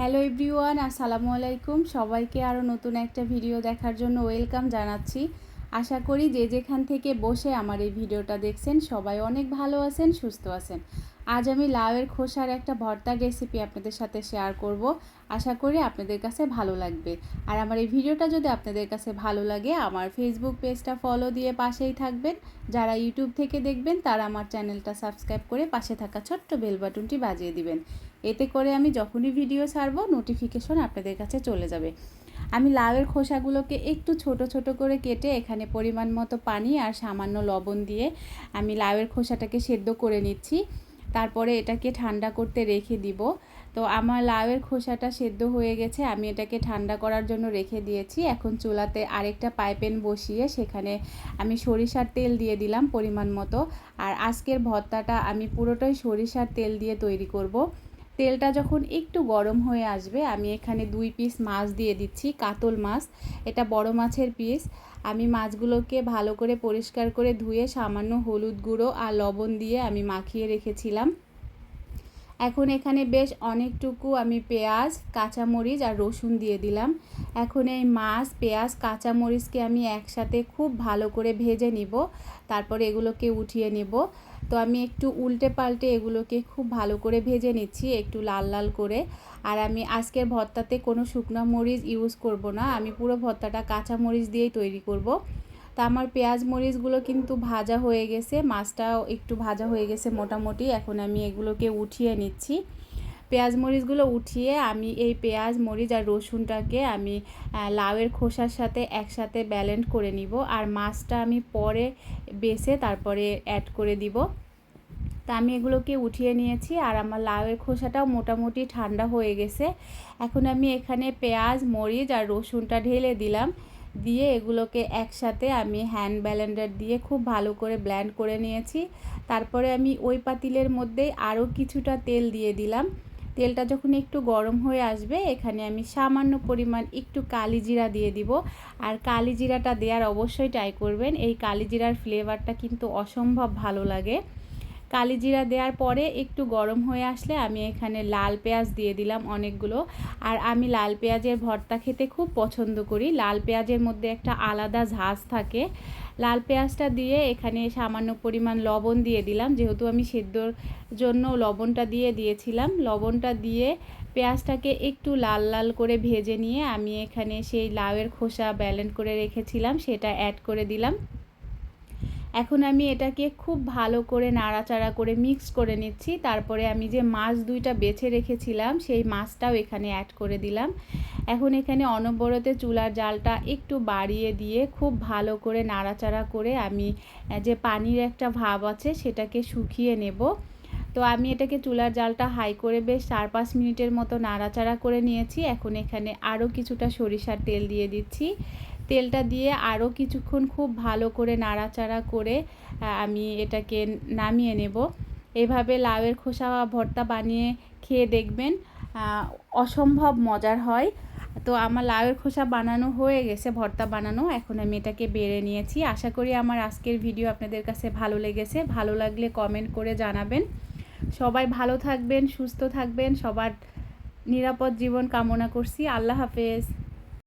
Hello everyone, আসসালামু আলাইকুম। সবাইকে আরও নতুন একটা ভিডিও দেখার জন্য ওয়েলকাম জানাচ্ছি। আশা করি যে যেখান থেকে বসে আমার এই ভিডিওটা দেখছেন, সবাই অনেক ভালো আছেন, সুস্থ আছেন। আজ আমি লাউয়ের খোসার একটা ভর্তার রেসিপি আপনাদের সাথে শেয়ার করব। আশা করি আপনাদের কাছে ভালো লাগবে। আর আমার এই ভিডিওটা যদি আপনাদের কাছে ভালো লাগে, আমার ফেসবুক পেজটা ফলো দিয়ে পাশেই থাকবেন। যারা ইউটিউব থেকে দেখবেন, তারা আমার চ্যানেলটা সাবস্ক্রাইব করে পাশে থাকা ছোট্ট বেল বাটনটি বাজিয়ে দিবেন। এতে করে আমি যখনই ভিডিও ছাড়বো নোটিফিকেশন আপনাদের কাছে চলে যাবে। আমি লাউয়ের খোসাগুলোকে একটু ছোট ছোট করে কেটে এখানে পরিমাণ মতো পানি আর সামান্য লবণ দিয়ে আমি লাউয়ের খোসাটাকে সেদ্ধ করে নিচ্ছি। তারপরে এটাকে ঠান্ডা করতে রেখে দিব। তো আমার লাউয়ের খোসাটা সেদ্ধ হয়ে গেছে, আমি এটাকে ঠান্ডা করার জন্য রেখে দিয়েছি। এখন চুলাতে আরেকটা পাইপেন বসিয়ে সেখানে আমি সরিষার তেল দিয়ে দিলাম পরিমাণ মতো। আর আজকের ভর্তাটা আমি পুরোটাই সরিষার তেল দিয়ে তৈরি করব। তেলটা যখন একটু গরম হয়ে আসবে, আমি এখানে দুই পিস মাছ দিয়ে দিচ্ছি, কাতল মাছ। এটা বড় মাছের পিস আমি মাছগুলোকে ভালো করে পরিষ্কার করে ধুয়ে সামান্য হলুদ গুঁড়ো আর লবণ দিয়ে আমি মাখিয়ে রেখেছিলাম। এখন এখানে বেশ অনেকটুকু আমি পেঁয়াজ, কাঁচামরিচ আর রসুন দিয়ে দিলাম। এখন এই মাছ, পেঁয়াজ, কাঁচামরিচকে আমি একসাথে খুব ভালো করে ভেজে নিব। তারপর এগুলোকে উঠিয়ে নেব। তো আমি একটু উল্টে পাল্টে এগুলোকে খুব ভালো করে ভেজে নিচ্ছি, একটু লাল লাল করে। আর আমি আজকের ভর্তাতে কোনো শুকনো মরিচ ইউজ করব না, আমি পুরো ভর্তাটা কাঁচা মরিচ দিয়েই তৈরি করব। তা আমার পেঁয়াজ মরিচগুলো কিন্তু ভাজা হয়ে গেছে, মাছটাও একটু ভাজা হয়ে গেছে মোটামুটি, এখন আমি এগুলোকে উঠিয়ে নিচ্ছি। পেঁয়াজ মরিচগুলো উঠিয়ে আমি এই পেঁয়াজ, মরিচ আর রসুনটাকে আমি লাউয়ের খোসার সাথে একসাথে ব্যালেন্ড করে নিব। আর মাছটা আমি পরে বেছে তারপরে অ্যাড করে দিব। তা আমি এগুলোকে উঠিয়ে নিয়েছি আর আমার লাউয়ের খোসাটাও মোটামুটি ঠান্ডা হয়ে গেছে। এখন আমি এখানে পেঁয়াজ, মরিচ আর রসুনটা ঢেলে দিলাম। দিয়ে এগুলোকে একসাথে আমি হ্যান্ড ব্যালেন্ডার দিয়ে খুব ভালো করে ব্ল্যান্ড করে নিয়েছি। তারপরে আমি ওই পাতিলের মধ্যেই আরও কিছুটা তেল দিয়ে দিলাম। তেলটা যখন একটু গরম হয়ে আসবে, এখানে আমি সামান্য পরিমাণ একটু কালি জিরা দিয়ে দিব। আর কালি জিরাটা দেওয়ার অবশ্যই ট্রাই করবেন। এই কালি জিরার ফ্লেভারটা কিন্তু অসম্ভব ভালো লাগে। কালি জিরা দেওয়ার পরে একটু গরম হয়ে আসলে আমি এখানে লাল পেঁয়াজ দিয়ে দিলাম অনেকগুলো। আর আমি লাল পেঁয়াজের ভর্তা খেতে খুব পছন্দ করি। লাল পেঁয়াজের মধ্যে একটা আলাদা ঝাঁজ থাকে। লাল পেঁয়াজটা দিয়ে এখানে সামান্য পরিমাণ লবণ দিয়ে দিলাম। যেহেতু আমি সেদ্ধর জন্য লবণটা দিয়ে দিয়েছিলাম, লবণটা দিয়ে পেঁয়াজটাকে একটু লাল লাল করে ভেজে নিয়ে আমি এখানে সেই লাউয়ের খোসা ব্যালেন্ড করে রেখেছিলাম, সেটা অ্যাড করে দিলাম। এখন আমি এটাকে খুব ভালো করে নাড়াচাড়া করে মিক্স করে নিচ্ছি। তারপরে আমি যে মাছ দুইটা বেছে রেখেছিলাম, সেই মাছটাও এখানে অ্যাড করে দিলাম। এখন এখানে অনবরতে চুলার জালটা একটু বাড়িয়ে দিয়ে খুব ভালো করে নাড়াচাড়া করে আমি যে পানির একটা ভাব আছে সেটাকে শুকিয়ে নেব। তো আমি এটাকে চুলার জালটা হাই করে বেশ চার পাঁচ মিনিটের মতো নাড়াচাড়া করে নিয়েছি। এখন এখানে আরও কিছুটা সরিষার তেল দিয়ে দিচ্ছি। তেলটা দিয়ে আরও কিছুক্ষণ খুব ভালো করে নাড়াচাড়া করে আমি এটাকে নামিয়ে নেব। এভাবে লাউয়ের খোসা ভর্তা বানিয়ে খেয়ে দেখবেন অসম্ভব মজার হয়। তো আমার লাউয়ের খোসা বানানো হয়ে গেছে, ভর্তা বানানো। এখন আমি এটাকে বেড়ে নিয়েছি। আশা করি আমার আজকের ভিডিও আপনাদের কাছে ভালো লেগেছে। ভালো লাগলে কমেন্ট করে জানাবেন। সবাই ভালো থাকবেন, সুস্থ থাকবেন। সবার নিরাপদ জীবন কামনা করছি। আল্লাহ হাফেজ।